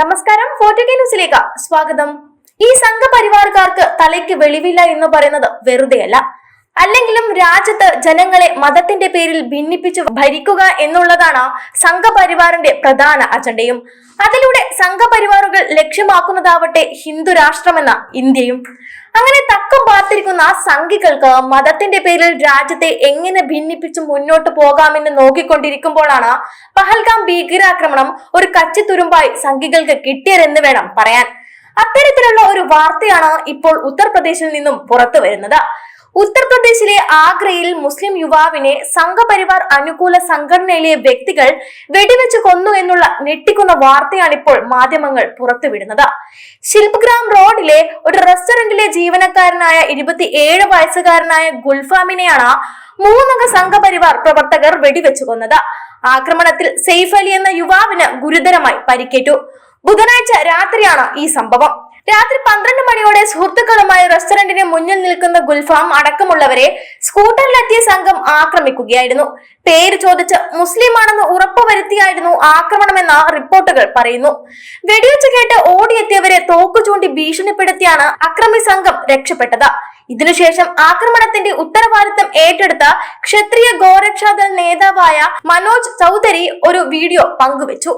നമസ്കാരം ഫോർട്ടുഗേ ന്യൂസിലേക്ക് സ്വാഗതം. ഈ സംഘപരിവാർക്കാർക്ക് തലയ്ക്ക് വെളിവില്ല എന്ന് പറയുന്നത് വെറുതെയല്ല. അല്ലെങ്കിലും രാജ്യത്ത് ജനങ്ങളെ മതത്തിന്റെ പേരിൽ ഭിന്നിപ്പിച്ചു ഭരിക്കുക എന്നുള്ളതാണ് സംഘപരിവാറിന്റെ പ്രധാന അജണ്ടയും. അതിലൂടെ സംഘപരിവാറുകൾ ലക്ഷ്യമാക്കുന്നതാവട്ടെ ഹിന്ദു രാഷ്ട്രമെന്ന ഇന്ത്യയും. അങ്ങനെ തക്കം പാർത്തിരിക്കുന്ന സംഘികൾക്ക് മതത്തിന്റെ പേരിൽ രാജ്യത്തെ എങ്ങനെ ഭിന്നിപ്പിച്ച് മുന്നോട്ട് പോകാമെന്ന് നോക്കിക്കൊണ്ടിരിക്കുമ്പോഴാണ് പഹൽഗാം ഭീകരാക്രമണം ഒരു കച്ചിത്തുരുമ്പായി സംഘികൾക്ക് കിട്ടിയതെന്ന് വേണം പറയാൻ. അത്തരത്തിലുള്ള ഒരു വാർത്തയാണ് ഇപ്പോൾ ഉത്തർപ്രദേശിൽ നിന്നും പുറത്തു വരുന്നത്. ഉത്തർപ്രദേശിലെ ആഗ്രയിൽ മുസ്ലിം യുവാവിനെ സംഘപരിവാർ അനുകൂല സംഘടനയിലെ വ്യക്തികൾ വെടിവെച്ച് കൊന്നു എന്നുള്ള ഞെട്ടിക്കുന്ന വാർത്തയാണ് ഇപ്പോൾ മാധ്യമങ്ങൾ പുറത്തുവിടുന്നത്. ശില്പഗ്രാം റോഡിലെ ഒരു റെസ്റ്റോറന്റിലെ ജീവനക്കാരനായ ഇരുപത്തിയേഴ് വയസ്സുകാരനായ ഗുൽഫാമിനെയാണ് മൂന്നംഗ സംഘപരിവാർ പ്രവർത്തകർ വെടിവെച്ചു കൊന്നത്. ആക്രമണത്തിൽ സെയ്ഫ് അലി എന്ന യുവാവിന് ഗുരുതരമായി പരിക്കേറ്റു. ബുധനാഴ്ച രാത്രിയാണ് ഈ സംഭവം. രാത്രി പന്ത്രണ്ട് മണിയോടെ സുഹൃത്തുക്കളുമായി റെസ്റ്റോറന്റിന് മുന്നിൽ നിൽക്കുന്ന ഗുൽഫാം അടക്കമുള്ളവരെ സ്കൂട്ടറിലെത്തിയ സംഘം ആക്രമിക്കുകയായിരുന്നു. പേര് ചോദിച്ച് മുസ്ലിമാണെന്ന് ഉറപ്പുവരുത്തിയായിരുന്നു ആക്രമണമെന്ന റിപ്പോർട്ടുകൾ പറയുന്നു. വെടിവെച്ച് കേട്ട് ഓടിയെത്തിയവരെ തോക്കു ചൂണ്ടി ഭീഷണിപ്പെടുത്തിയാണ് അക്രമി സംഘം രക്ഷപ്പെട്ടത്. ഇതിനുശേഷം ആക്രമണത്തിന്റെ ഉത്തരവാദിത്തം ഏറ്റെടുത്ത ക്ഷത്രിയ ഗോരക്ഷാദൾ നേതാവായ മനോജ് ചൗധരി ഒരു വീഡിയോ പങ്കുവച്ചു.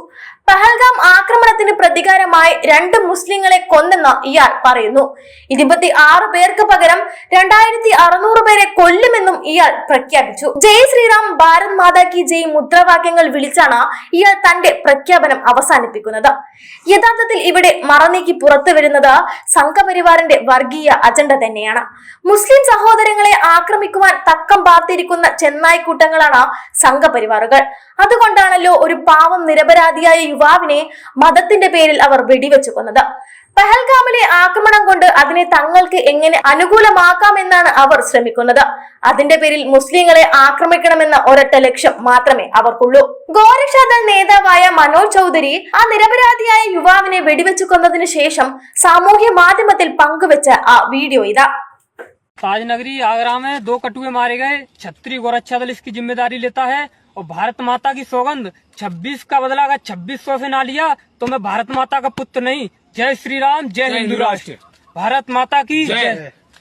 പഹൽഗാം ആക്രമണത്തിന് പ്രതികാരമായി രണ്ട് മുസ്ലിങ്ങളെ കൊന്നെന്ന് ഇയാൾ പറയുന്നു. ഇരുപത്തി ആറ് പേർക്ക് പകരം രണ്ടായിരത്തി അറുന്നൂറ് പേരെ കൊല്ലുമെന്നും ഇയാൾ പ്രഖ്യാപിച്ചു. ജയ് ശ്രീറാം ഭാരത് മാതാ കി ജയ് മുദ്രാവാക്യങ്ങൾ വിളിച്ചാണ് ഇയാൾ തന്റെ പ്രഖ്യാപനം അവസാനിപ്പിക്കുന്നത്. യഥാർത്ഥത്തിൽ ഇവിടെ മറനീക്കി പുറത്തു വരുന്നത് സംഘപരിവാറിന്റെ വർഗീയ അജണ്ട തന്നെയാണ്. മുസ്ലിം സഹോദരങ്ങളെ ആക്രമിക്കുവാൻ തക്കം പാർത്തിരിക്കുന്ന ചെന്നായിക്കൂട്ടങ്ങളാണ് സംഘപരിവാറുകൾ. അതുകൊണ്ടാണല്ലോ ഒരു പാവം നിരപരാധിയായ യുവാവിനെ മതത്തിന്റെ പേരിൽ അവർ വെടിവെച്ചു കൊന്നത്. പഹൽഗാമിലെ ആക്രമണം കൊണ്ട് അതിനെ തങ്ങൾക്ക് എങ്ങനെ അനുകൂലമാക്കാമെന്നാണ് അവർ ശ്രമിക്കുന്നത് അതിന്റെ പേരിൽ മുസ്ലിങ്ങളെ ആക്രമിക്കണമെന്ന ഒരൊറ്റ ലക്ഷ്യം മാത്രമേ അവർക്കുള്ളൂ ഗോരക്ഷാദൾ നേതാവായ മനോജ് ചൗധരി ആ നിരപരാധിയായ യുവാവിനെ വെടിവെച്ചു കൊന്നതിനു ശേഷം സാമൂഹ്യ മാധ്യമത്തിൽ പങ്കുവെച്ച ആ വീഡിയോ ഇതാ ताजनगरी आगरा में दो कटुए मारे गए छत्री गोरक्षा दल इसकी जिम्मेदारी लेता है और भारत माता की सौगंध 26 का बदला अगर 2600 से ना लिया तो मैं भारत माता का पुत्र नहीं। जय श्री राम जय हिंदू राष्ट्र। भारत माता की जय।